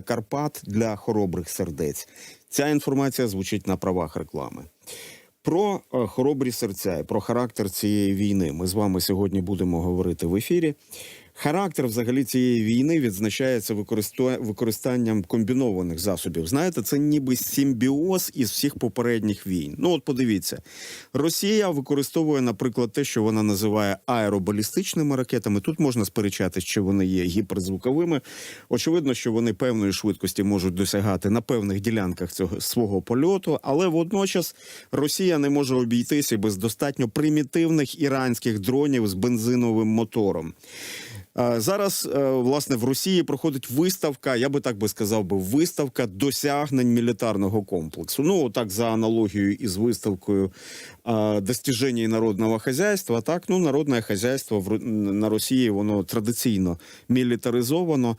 Карпат для хоробрих сердець. Ця інформація звучить на правах реклами. Про е, хоробрі серця і про характер цієї війни ми з вами сьогодні будемо говорити в ефірі. Характер взагалі цієї війни відзначається використанням комбінованих засобів. Знаєте, це ніби симбіоз із всіх попередніх війн. Ну от подивіться, Росія використовує, наприклад, те, що вона називає аеробалістичними ракетами. Тут можна сперечатись, чи вони є гіперзвуковими. Очевидно, що вони певної швидкості можуть досягати на певних ділянках цього свого польоту, але водночас Росія не може обійтися без достатньо примітивних іранських дронів з бензиновим мотором. Е, Зараз е, власне в Росії проходить виставка. Я би так би сказав, би виставка досягнень мілітарного комплексу. Ну так за аналогією із виставкою достіження народного хазяйства. Так, ну народне хазяйство на Росії воно традиційно мілітаризовано.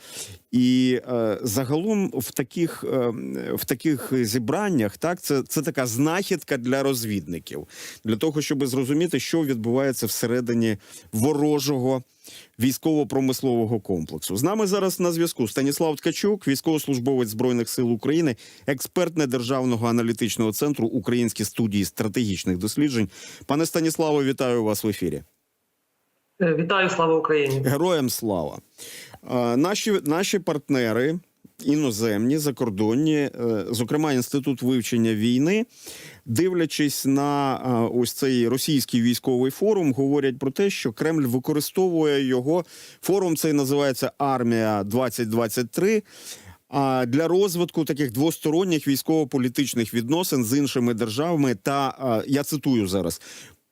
І е, загалом в таких, е, в таких зібраннях так це, це така знахідка для розвідників, для того, щоб зрозуміти, що відбувається всередині ворожого військово-промислового комплексу. З нами зараз на зв'язку Станіслав Ткачук, військовослужбовець збройних сил України, експерт недержавного аналітичного центру Українські студії стратегічних досліджень. Пане Станіславе, вітаю вас в ефірі. Е, Вітаю, слава Україні! Героям слава. Е, Наші, наші партнери іноземні, закордонні, е, зокрема, інститут вивчення війни, дивлячись на е, ось цей російський військовий форум, говорять про те, що Кремль використовує його. Форум цей називається Армія 2023 а для розвитку таких двосторонніх військово-політичних відносин з іншими державами та я цитую зараз.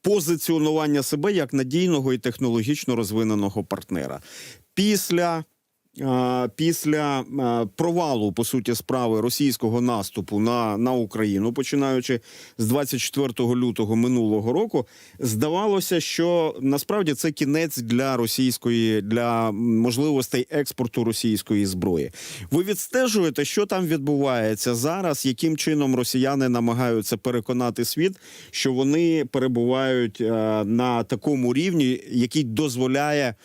Позиціонування себе як надійного і технологічно розвиненого партнера після після провалу по суті справи російського наступу на, на Україну, починаючи з 24 лютого минулого року, здавалося, що насправді це кінець для російської для можливостей експорту російської зброї. Ви відстежуєте, що там відбувається зараз, яким чином росіяни намагаються переконати світ, що вони перебувають е, на такому рівні, який дозволяє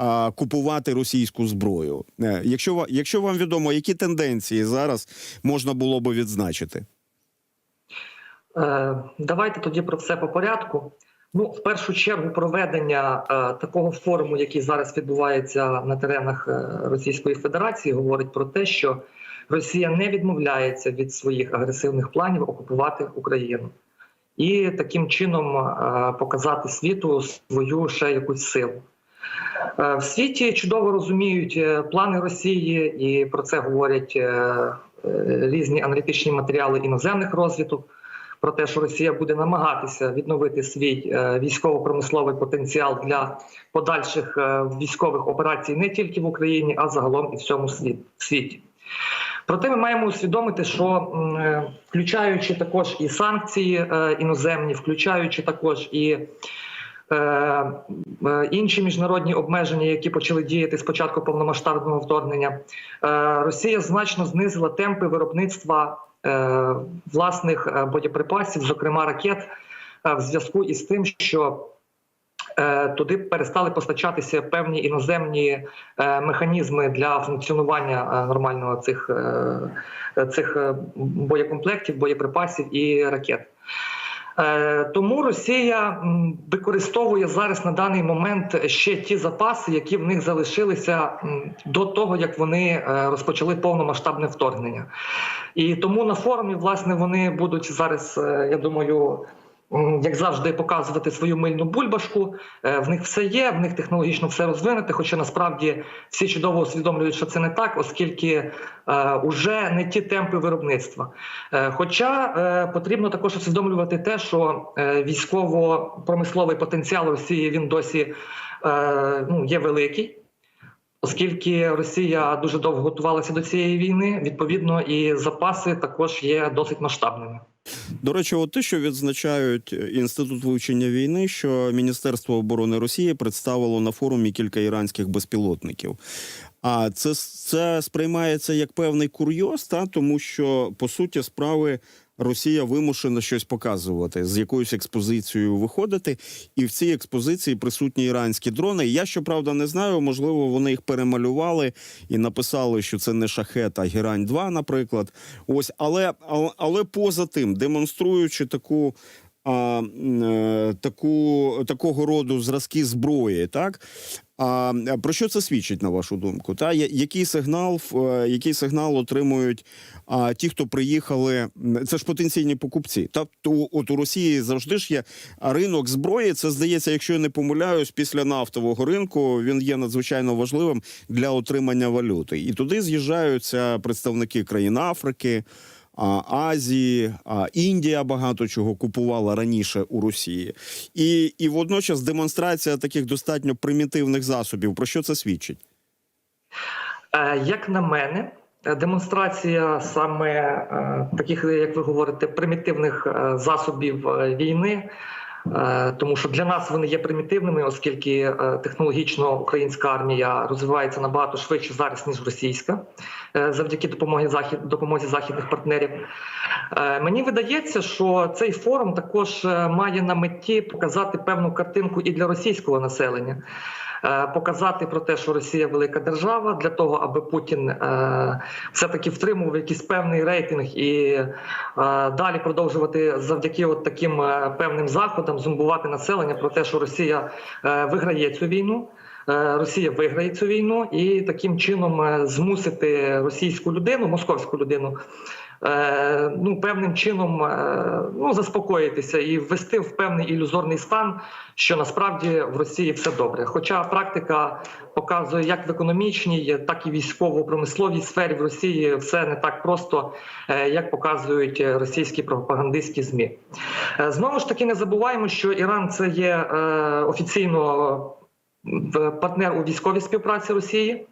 а, купувати російську зброю. Е, Якщо якщо вам відомо, які тенденції зараз можна було би відзначити? Е, Давайте тоді про все по порядку. Ну, в першу чергу, проведення е, такого форуму, який зараз відбувається на теренах Російської Федерації, говорить про те, що Росія не відмовляється від своїх агресивних планів окупувати Україну і таким чином показати світу свою ще якусь силу. Е, В світі чудово розуміють е, плани Росії, і про це говорять е, різні аналітичні матеріали іноземних розвиток. Про те, що Росія буде намагатися відновити свій військово-промисловий потенціал для подальших військових операцій не тільки в Україні, а загалом і в всьому світі. Проте ми маємо усвідомити, що включаючи також і санкції іноземні, включаючи також і інші міжнародні обмеження, які почали діяти з початку повномасштабного вторгнення, е, Росія значно знизила темпи виробництва е, власних е, боєприпасів, зокрема ракет, е, в зв'язку із тим, що е, туди перестали постачатися певні іноземні е, механізми для функціонування е, нормального цих, е, цих е, боєкомплектів, боєприпасів і ракет. Е, Тому Росія використовує зараз на даний момент ще ті запаси, які в них залишилися до того, як вони е, розпочали повномасштабне вторгнення. І тому на форумі, власне, вони будуть зараз, е, я думаю, як завжди, показувати свою мильну бульбашку. Е, В них все є, в них технологічно все розвинуте, хоча насправді всі чудово усвідомлюють, що це не так, оскільки е, уже не ті темпи виробництва. Е, Хоча е, потрібно також усвідомлювати те, що е, військово-промисловий потенціал Росії він досі е, ну, є великий. Оскільки Росія дуже довго готувалася до цієї війни, відповідно, і запаси також є досить масштабними. До речі, от те, що відзначають е, інститут вивчення війни, що Міністерство оборони Росії представило на форумі кілька іранських безпілотників. А це, це сприймається як певний курйоз, та тому що по суті справи Росія вимушена щось показувати, з якоюсь експозицією виходити, і в цій експозиції присутні іранські дрони. Я щоправда не знаю, можливо, вони їх перемалювали і написали, що це не шахет, а герань 2 наприклад. Ось, але, але, але поза тим, демонструючи таку. А, е, таку такого роду зразки зброї, так а про що це свідчить на вашу думку? Та який сигнал, е, який сигнал отримують а, ті, хто приїхали? Це ж потенційні покупці. Та то от у Росії завжди ж є ринок зброї. Це здається, якщо я не помиляюсь, після нафтового ринку він є надзвичайно важливим для отримання валюти. І туди з'їжджаються представники країн Африки. Азії, Індія багато чого купувала раніше у Росії, і, і водночас демонстрація таких достатньо примітивних засобів. Про що це свідчить? Е, Як на мене, демонстрація саме е, таких, як ви говорите, примітивних е, засобів війни. Е, Тому що для нас вони є примітивними, оскільки е, технологічно українська армія розвивається набагато швидше зараз ніж російська, е, завдяки допомоги захід допомозі західних партнерів. Мені видається, що цей форум також має на меті показати певну картинку і для російського населення. Е, Показати про те, що Росія велика держава, для того, аби Путін е, все-таки втримував якийсь певний рейтинг і е, далі продовжувати завдяки от таким певним заходам зумбувати населення про те, що Росія виграє цю війну. Росія виграє цю війну і таким чином змусити російську людину, московську людину, ну певним чином е, ну заспокоїтися і ввести в певний ілюзорний стан, що насправді в Росії все добре. Хоча практика показує, як в економічній, так і військово-промисловій сфері в Росії все не так просто, е, як показують е, російські пропагандистські змі. Е, Знову ж таки, не забуваємо, що Іран це є е, офіційно е, партнер у військовій співпраці Росії.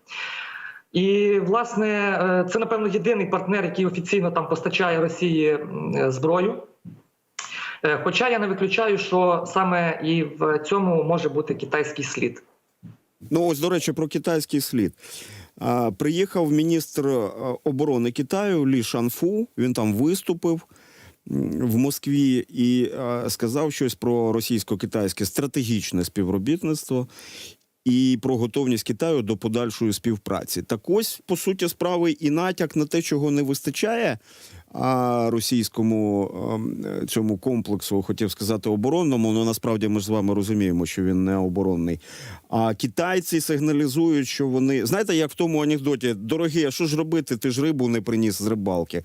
І власне е, це напевно єдиний партнер, який офіційно там постачає Росії е, зброю. Е, Хоча я не виключаю, що саме і в цьому може бути китайський слід. Ну ось до речі, про китайський слід. Приїхав міністр оборони Китаю Лі Шанфу. Він там виступив в Москві і сказав щось про російсько-китайське стратегічне співробітництво. І про готовність Китаю до подальшої співпраці. Так ось, по суті, справи і натяк на те, чого не вистачає а російському цьому комплексу, хотів сказати, оборонному. Ну насправді ми ж з вами розуміємо, що він не оборонний. А китайці сигналізують, що вони знаєте, як в тому анекдоті: дорогі, а що ж робити? Ти ж рибу не приніс з рибалки.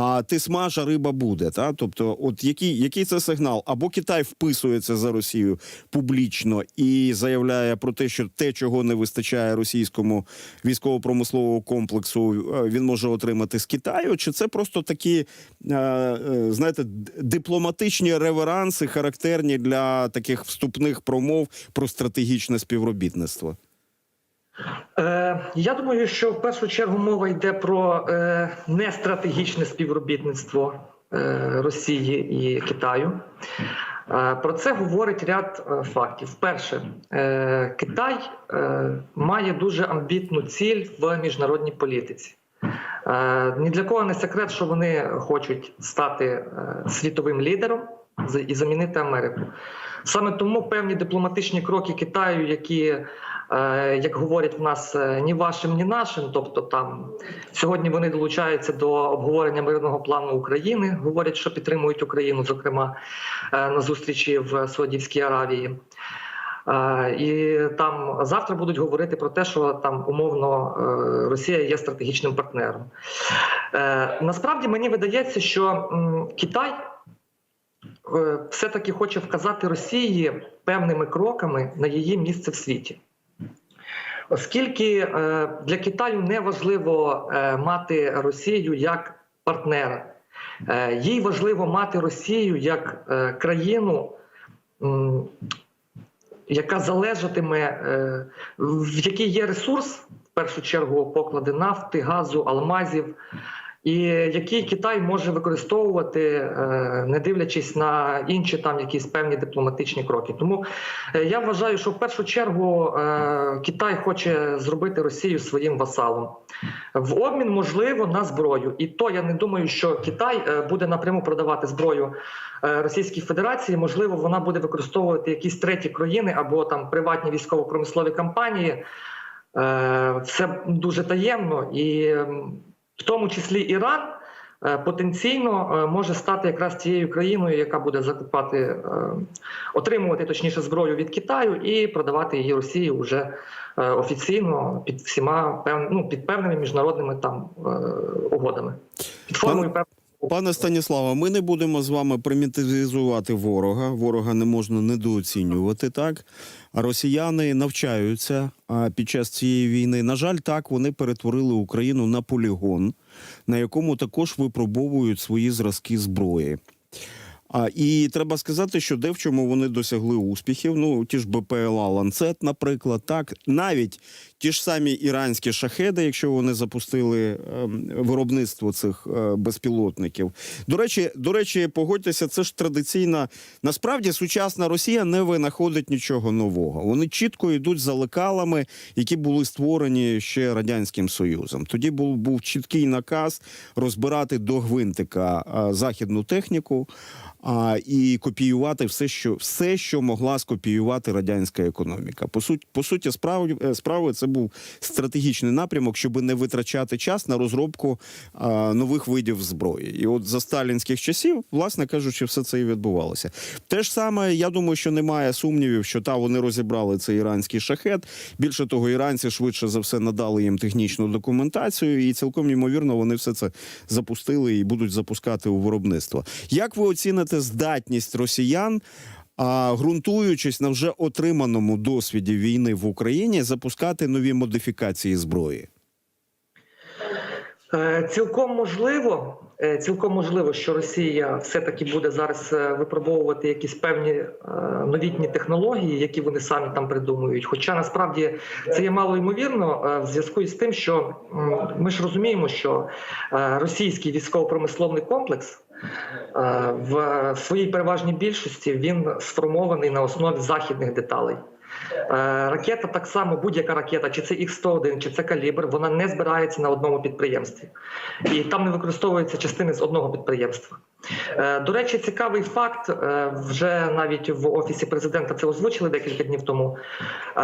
А ти смаж, риба буде. Та? Тобто, от який, який це сигнал? Або Китай вписується за Росію публічно і заявляє про те, що те, чого не вистачає російському військово-промисловому комплексу, е, він може отримати з Китаю, чи це просто такі, е, е, знаєте, дипломатичні реверанси, характерні для таких вступних промов про стратегічне співробітництво? Е, я думаю, що в першу чергу мова йде про е, нестратегічне співробітництво е, Росії і Китаю. Про це говорить ряд фактів. Перше, Китай має дуже амбітну ціль в міжнародній політиці. Ні для кого не секрет, що вони хочуть стати світовим лідером і замінити Америку. Саме тому певні дипломатичні кроки Китаю, які, як говорять в нас, е, ні вашим, ні нашим. Тобто, там сьогодні вони долучаються до обговорення мирного плану України, говорять, що підтримують Україну, зокрема е, на зустрічі в Саудівській Аравії. Е, І там завтра будуть говорити про те, що там умовно е, Росія є стратегічним партнером. Е, Насправді мені видається, що Китай е, все-таки хоче вказати Росії певними кроками на її місце в світі. Оскільки е, для Китаю не важливо е, мати Росію як партнера, Е, їй важливо мати Росію як країну, яка залежатиме, в якій є ресурс, в першу чергу поклади нафти, газу, алмазів. І який Китай може використовувати, е, не дивлячись на інші там якісь певні дипломатичні кроки. Тому е, я вважаю, що в першу чергу е, Китай хоче зробити Росію своїм васалом в обмін, можливо, на зброю. І то я не думаю, що Китай буде напряму продавати зброю Російській Федерації. Можливо, вона буде використовувати якісь треті країни або там приватні військово-промислові компанії. Е, Все дуже таємно, і в тому числі Іран е, потенційно е, може стати якраз тією країною, яка буде закупати, е, отримувати точніше зброю від Китаю і продавати її Росії вже офіційно під всіма певними ну, під певними міжнародними там угодами. Під формою пев... Пане Станіславе, ми не будемо з вами примітивізувати ворога. Ворога не можна недооцінювати, так? Росіяни навчаються під час цієї війни. На жаль, так вони перетворили Україну на полігон, на якому також випробовують свої зразки зброї. А, і треба сказати, що де в чому вони досягли успіхів. Ну, ті ж БПЛА Ланцет, наприклад, так навіть ті ж самі іранські шахеди, якщо вони запустили ем, виробництво цих е, безпілотників. До речі, до речі, погодьтеся, це ж традиційна. Насправді сучасна Росія не винаходить нічого нового. Вони чітко йдуть за лекалами, які були створені ще радянським союзом. Тоді був був чіткий наказ розбирати до гвинтика е, західну техніку. А, і копіювати все, що все, що могла скопіювати радянська економіка. По суті, по суті, справи, е, справи це був стратегічний напрямок, щоб не витрачати час на розробку а, нових видів зброї. І от за сталінських часів, власне кажучи, все це і відбувалося. Те ж саме, я думаю, що немає сумнівів, що та вони розібрали цей іранський шахет. Більше того, іранці швидше за все надали їм технічну документацію, і цілком ймовірно вони все це запустили і будуть запускати у виробництво. Як ви оціните здатність росіян? А ґрунтуючись на вже отриманому досвіді війни в Україні, запускати нові модифікації зброї. Е, Цілком можливо, е, цілком можливо, що Росія все-таки буде зараз е, випробовувати якісь певні новітні технології, які вони самі там придумують. Хоча насправді це є мало ймовірно в зв'язку із тим, що ми ж розуміємо, що російський військово-промисловний комплекс. Е, В своїй переважній більшості він сформований на основі західних деталей. Е, Ракета так само, будь-яка ракета, чи це Х-101, чи це калібр, вона не збирається на одному підприємстві, і там не використовуються частини з одного підприємства. Е, До речі, цікавий факт. е, Вже навіть в офісі президента це озвучили декілька днів тому. Е,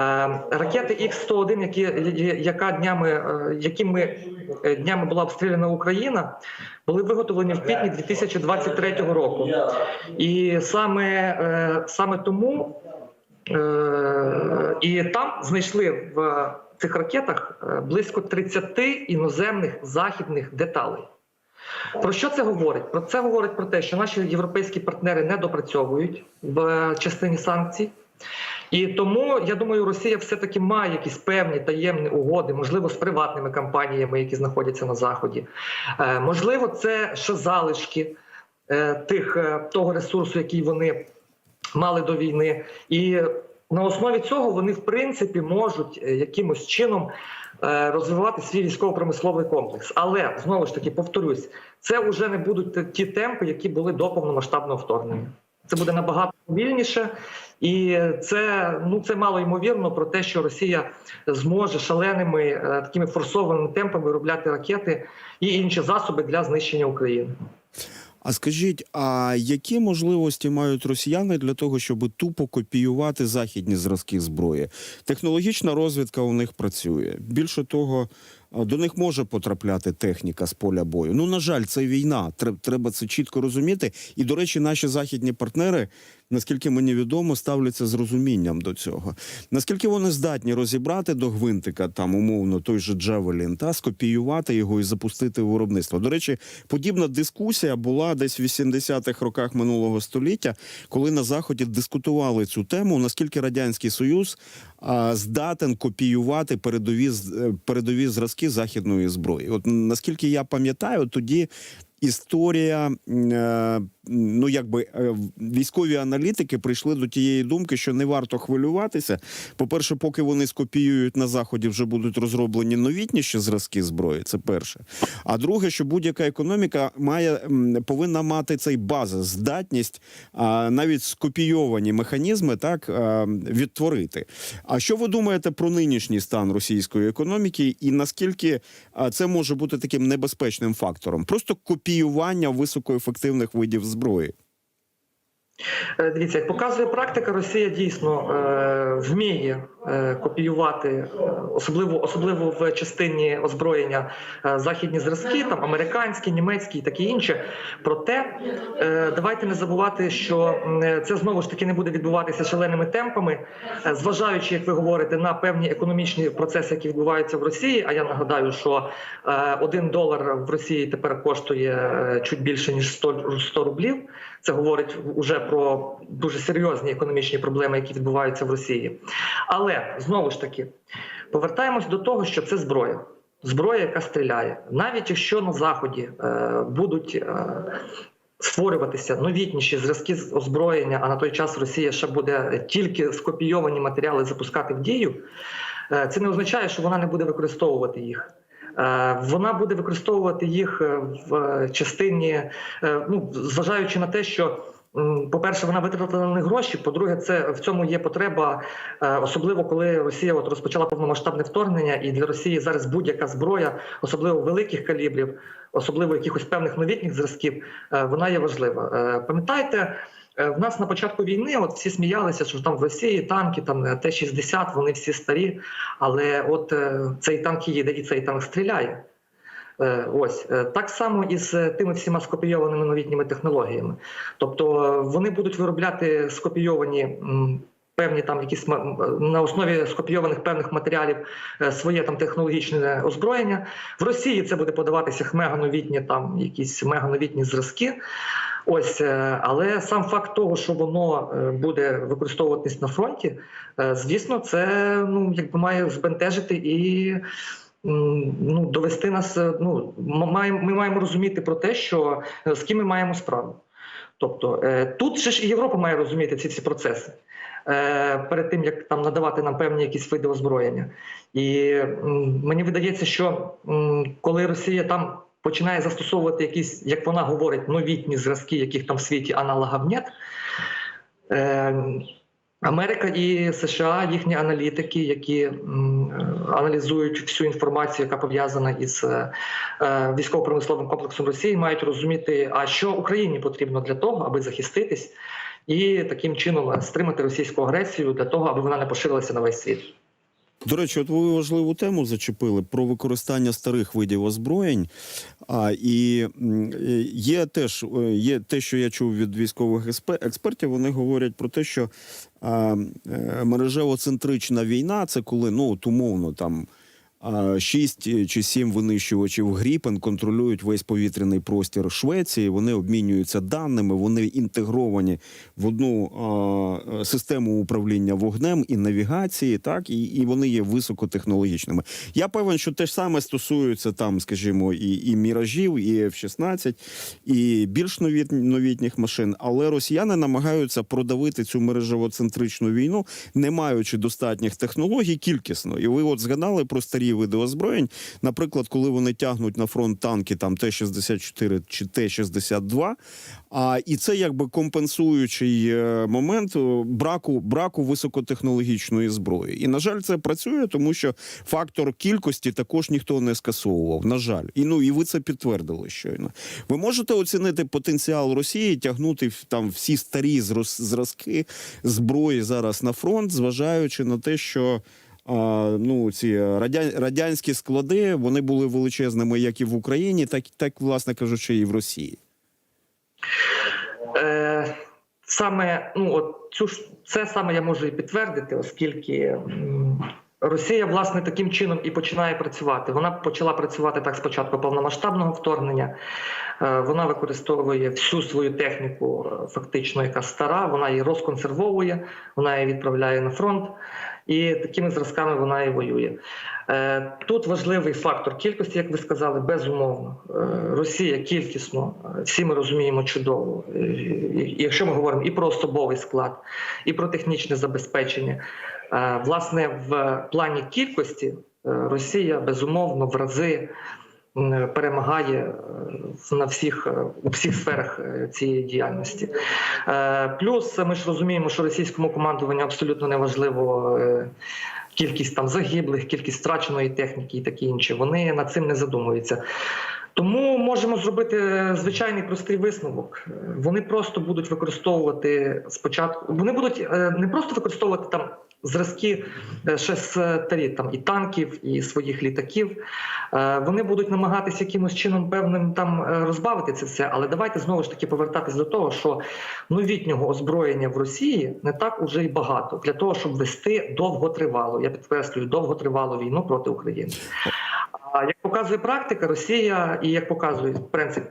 Ракети Х-101, які яка днями, якими днями була обстріляна Україна, були виготовлені в квітні 2023 року. І саме, саме тому. І там знайшли в цих ракетах близько 30 іноземних західних деталей. Про що це говорить? Про це говорить про те, що наші європейські партнери не допрацьовують в частині санкцій. І тому я думаю, Росія все-таки має якісь певні таємні угоди, можливо, з приватними компаніями, які знаходяться на заході. Е, Можливо, це ще залишки е, тих е, того ресурсу, який вони мали до війни, і на основі цього вони в принципі можуть е, якимось чином е, розвивати свій військово-промисловий комплекс. Але знову ж таки повторюсь, це вже не будуть ті темпи, які були до повномасштабного вторгнення. Це буде набагато повільніше, і це ну це мало ймовірно про те, що Росія зможе шаленими е, такими форсованими темпами виробляти ракети і інші засоби для знищення України. А скажіть, а які можливості мають росіяни для того, щоб тупо копіювати західні зразки зброї? Технологічна розвідка у них працює. Більше того, до них може потрапляти техніка з поля бою. Ну, на жаль, це війна. Треба це чітко розуміти. І, до речі, наші західні партнери, наскільки мені відомо, ставляться з розумінням до цього. Наскільки вони здатні розібрати до гвинтика, там умовно той же Джавелін, та скопіювати його і запустити в виробництво. До речі, подібна дискусія була десь в 80-х роках минулого століття, коли на заході дискутували цю тему, наскільки радянський союз здатен копіювати передові е, передові зразки західної зброї. От наскільки я пам'ятаю, тоді. Історія. е, Ну, якби е, військові аналітики прийшли до тієї думки, що не варто хвилюватися. По-перше, поки вони скопіюють на заході, вже будуть розроблені новітніші зразки зброї. Це перше. А друге, що будь-яка економіка має повинна мати цей база, здатність навіть скопійовані механізми так відтворити. А що ви думаєте про нинішній стан російської економіки, і наскільки це може бути таким небезпечним фактором? Просто копіювання високоефективних видів зброї. Е, Дивіться, як показує практика, Росія дійсно е, вміє копіювати, е, особливо особливо в частині озброєння е, західні зразки, там американські, німецькі і таке інше. Проте е, давайте не забувати, що е, це знову ж таки не буде відбуватися шаленими темпами, е, зважаючи, як ви говорите, на певні економічні процеси, які відбуваються в Росії. А я нагадаю, що е, один долар в Росії тепер коштує е, чуть більше ніж 100, 100 рублів. Це говорить уже про дуже серйозні економічні проблеми, які відбуваються в Росії. Але знову ж таки повертаємось до того, що це зброя. Зброя, яка стріляє, навіть якщо на заході е, будуть е, створюватися новітніші зразки з озброєння, а на той час Росія ще буде тільки скопійовані матеріали запускати в дію, е, це не означає, що вона не буде використовувати їх. Е, Вона буде використовувати їх е, в частині, ну зважаючи на те, що по-перше, вона витратила них гроші. По-друге, це в цьому є потреба, е, особливо коли Росія от розпочала повномасштабне вторгнення, і для Росії зараз будь-яка зброя, особливо великих калібрів, особливо якихось певних новітніх зразків, е, вона є важлива. Е, Пам'ятаєте, в нас на початку війни от всі сміялися, що там в Росії танки, там е, Т-60, вони всі старі, але от цей танк їде і цей танк стріляє. Е, Ось Е, так само і з тими всіма скопійованими новітніми технологіями. Тобто е, вони будуть виробляти скопійовані. Певні там якісь на основі скопійованих певних матеріалів своє там технологічне озброєння. В Росії це буде подаватися мегановітні там якісь мегановітні зразки. Ось, але сам факт того, що воно буде використовуватись на фронті, звісно, це ну якби має збентежити і ну, довести нас. е, Ну ми маємо, розуміти про те, що е, з ким ми маємо справу. Тобто е, тут же ж і Європа має розуміти ці ці процеси перед тим, як там надавати нам певні якісь види озброєння. І мені видається, що коли Росія там починає застосовувати якісь, як вона говорить, новітні зразки, яких там в світі аналогів нет, Америка і США, їхні аналітики, які е, аналізують всю інформацію, яка пов'язана із е, е, військово-промисловим комплексом Росії, мають розуміти, а що Україні потрібно для того, аби захиститись, і таким чином стримати російську агресію для того, аби вона не поширилася на весь світ. До речі, от ви важливу тему зачепили про використання старих видів озброєнь. А і е, є теж е, є те, що я чув від військових експертів. Вони говорять про те, що е, мережево-центрична війна це коли ну умовно там. Шість чи сім винищувачів Гріпен контролюють весь повітряний простір Швеції. Вони обмінюються даними, вони інтегровані в одну а, систему управління вогнем і навігації, так і, і вони є високотехнологічними. Я певен, що те ж саме стосується там, скажімо, і, і міражів, і F-16, і більш новіт, новітніх машин. Але росіяни намагаються продавити цю мережево-центричну війну, не маючи достатніх технологій кількісно. І ви от згадали про старі види озброєнь. Наприклад, коли вони тягнуть на фронт танки там Т-64 чи Т-62, а і це якби компенсуючий е, момент е, браку браку високотехнологічної зброї. І на жаль, це працює, тому що фактор кількості також ніхто не скасовував. На жаль, і ну і ви це підтвердили щойно. Ви можете оцінити потенціал Росії тягнути там всі старі зразки зброї зараз на фронт, зважаючи на те, що. Ну, ці радянські склади вони були величезними як і в Україні, так, так власне кажучи, і в Росії. Е, саме ну от цю це саме я можу і підтвердити, оскільки Росія власне таким чином і починає працювати. Вона почала працювати так спочатку повномасштабного вторгнення. Е, Вона використовує всю свою техніку, е, фактично, яка стара. Вона її розконсервовує, вона її відправляє на фронт, і такими зразками вона і воює. Е, Тут важливий фактор кількості, як ви сказали, безумовно. Росія кількісно, всі ми розуміємо чудово. Якщо ми говоримо і про особовий склад, і про технічне забезпечення, власне, в плані кількості Росія безумовно в рази перемагає е, на всіх е, у всіх сферах е, цієї діяльності. Е, Плюс ми ж розуміємо, що російському командуванню абсолютно неважливо. е, Кількість там загиблих, кількість втраченої техніки і таке інше. Вони над цим не задумуються. Тому можемо зробити звичайний простий висновок. Е, Вони просто будуть використовувати спочатку. Вони будуть е, не просто використовувати там зразки ще ще тарі там і танків, і своїх літаків. Е, Вони будуть намагатися якимось чином певним там е, розбавити це все. Але давайте знову ж таки повертатись до того, що новітнього озброєння в Росії не так уже й багато для того, щоб вести довготривалу, я підкреслюю, довготривалу війну проти України. Показує практика, Росія, і як показує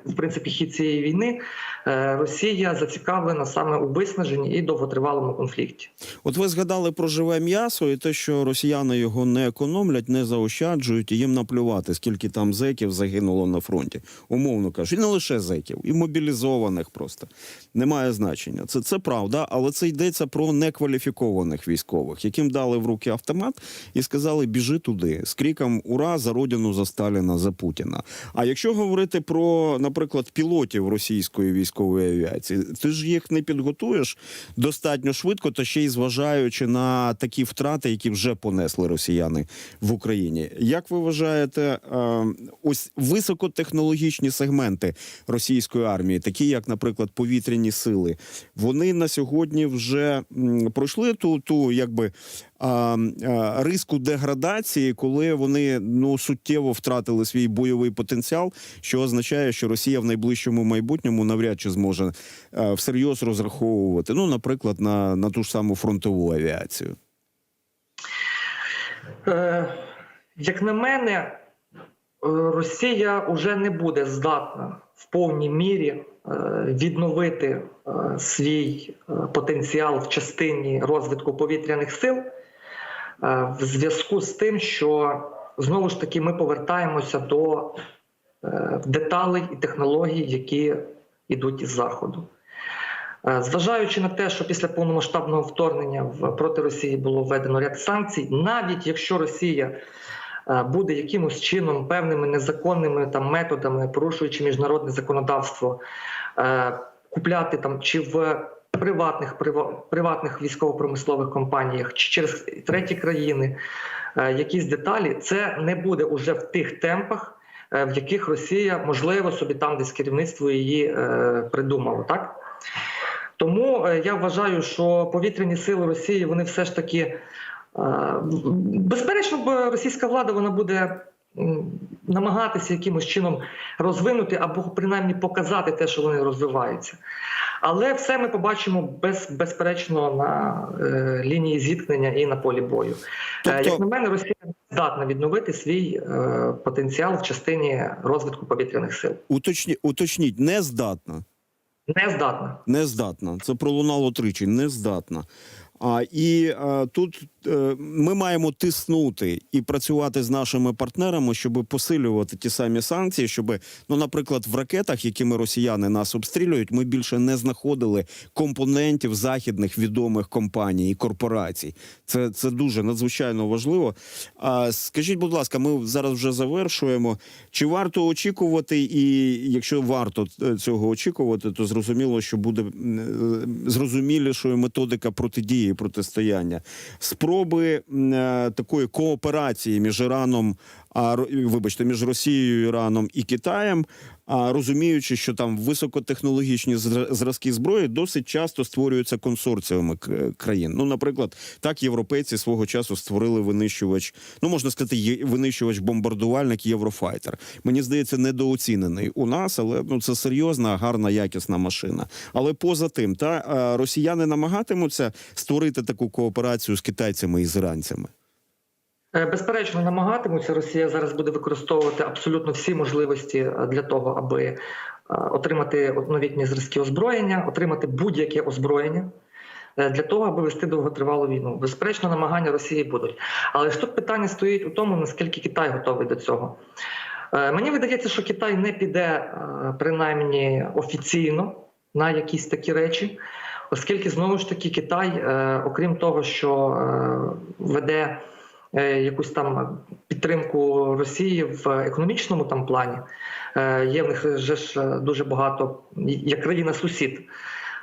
в принципі, хід цієї війни, е, Росія зацікавлена саме у виснаженні і довготривалому конфлікті. От ви згадали про живе м'ясо і те, що росіяни його не економлять, не заощаджують, і їм наплювати, скільки там зеків загинуло на фронті. Умовно кажучи, і не лише зеків, і мобілізованих просто немає значення. Це, це правда, але це йдеться про некваліфікованих військових, яким дали в руки автомат і сказали: біжи туди з криком Ура за родину, за Сталіна, за Путіна. А якщо говорити про, наприклад, пілотів російської військової авіації, ти ж їх не підготуєш достатньо швидко, та ще й зважаючи на такі втрати, які вже понесли росіяни в Україні. Як ви вважаєте, е, ось високотехнологічні сегменти російської армії, такі як, наприклад, повітряні сили, вони на сьогодні вже пройшли ту, ту якби риску деградації, коли вони ну суттєво втратили свій бойовий потенціал, що означає, що Росія в найближчому майбутньому навряд чи зможе всерйоз розраховувати, ну, наприклад, на, на ту ж саму фронтову авіацію. Е, як на мене, е, Росія вже не буде здатна в повній мірі е, відновити свій потенціал в частині розвитку повітряних сил в зв'язку з тим, що знову ж таки ми повертаємося до е, деталей і технологій, які йдуть із заходу. Е, Зважаючи на те, що після повномасштабного вторгнення проти Росії було введено ряд санкцій, навіть якщо Росія е, буде якимось чином певними незаконними там методами, порушуючи міжнародне законодавство, е, купляти там чи в приватних приватних військово-промислових компаніях, чи через треті країни е, якісь деталі, це не буде уже в тих темпах, е, в яких Росія можливо собі там десь керівництво її е, придумало, так. Тому я вважаю, що повітряні сили Росії вони все ж таки безперечно, російська влада вона буде намагатися якимось чином розвинути або принаймні показати те, що вони розвиваються. Але все ми побачимо без, безперечно на е, лінії зіткнення і на полі бою. Е, Тобто- Як на мене, Росія здатна відновити свій е, потенціал в частині розвитку повітряних сил. Уточні, уточніть, не здатна. Не здатна. Не здатна. Це пролунало тричі. Не здатна. А і а, тут е, ми маємо тиснути і працювати з нашими партнерами, щоб посилювати ті самі санкції, щоб, ну, наприклад, в ракетах, якими росіяни нас обстрілюють, ми більше не знаходили компонентів західних відомих компаній і корпорацій. Це, це дуже надзвичайно важливо. А скажіть, будь ласка, ми зараз вже завершуємо. Чи варто очікувати, і якщо варто е, цього очікувати, то зрозуміло, що буде е, зрозумілішою методика протидії протистояння. Спроби е, такої кооперації між Іраном, а вибачте, між Росією, Іраном і Китаєм. А розуміючи, що там високотехнологічні зразки зброї досить часто створюються консорціями країн. Ну, наприклад, так європейці свого часу створили винищувач, ну можна сказати, винищувач бомбардувальник Єврофайтер. Мені здається, недооцінений у нас, але ну це серйозна, гарна, якісна машина. Але поза тим, та росіяни намагатимуться створити таку кооперацію з китайцями і іранцями. Е, Безперечно, намагатимуться. Росія зараз буде використовувати абсолютно всі можливості е, для того, аби е, отримати новітні зразки озброєння, отримати будь-яке озброєння. Для того аби вести довготривалу війну, безперечно, намагання Росії будуть. Але ж тут питання стоїть у тому, наскільки Китай готовий до цього. Мені видається, що Китай не піде принаймні офіційно на якісь такі речі, оскільки знову ж таки Китай, окрім того, що веде якусь там підтримку Росії в економічному там плані, е, є в них вже ж е, дуже багато, як країна сусід.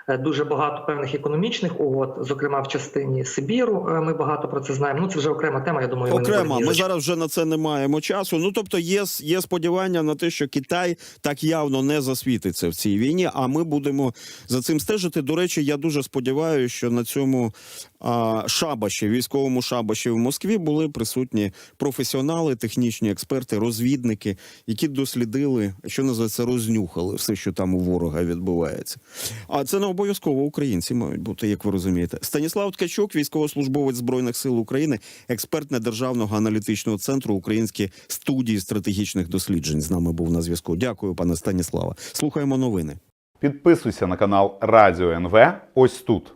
е, Дуже багато певних економічних угод, зокрема в частині Сибіру. е, Ми багато про це знаємо. Ну це вже окрема тема. Я думаю, ми будемо ми зараз вже на це не маємо часу. Ну тобто, є, є сподівання на те, що Китай так явно не засвітиться в цій війні. А ми будемо за цим стежити. До речі, я дуже сподіваюся, що на цьому шабаші, військовому шабаші в Москві були присутні професіонали, технічні експерти, розвідники, які дослідили, що називається, рознюхали все, що там у ворога відбувається. А це не обов'язково українці мають бути, як ви розумієте. Станіслав Ткачук, військовослужбовець збройних сил України, експерт недержавного аналітичного центру Українські студії стратегічних досліджень. З нами був на зв'язку. Дякую, пане Станіславе. Слухаємо новини. Підписуйся на канал Радіо НВ ось тут.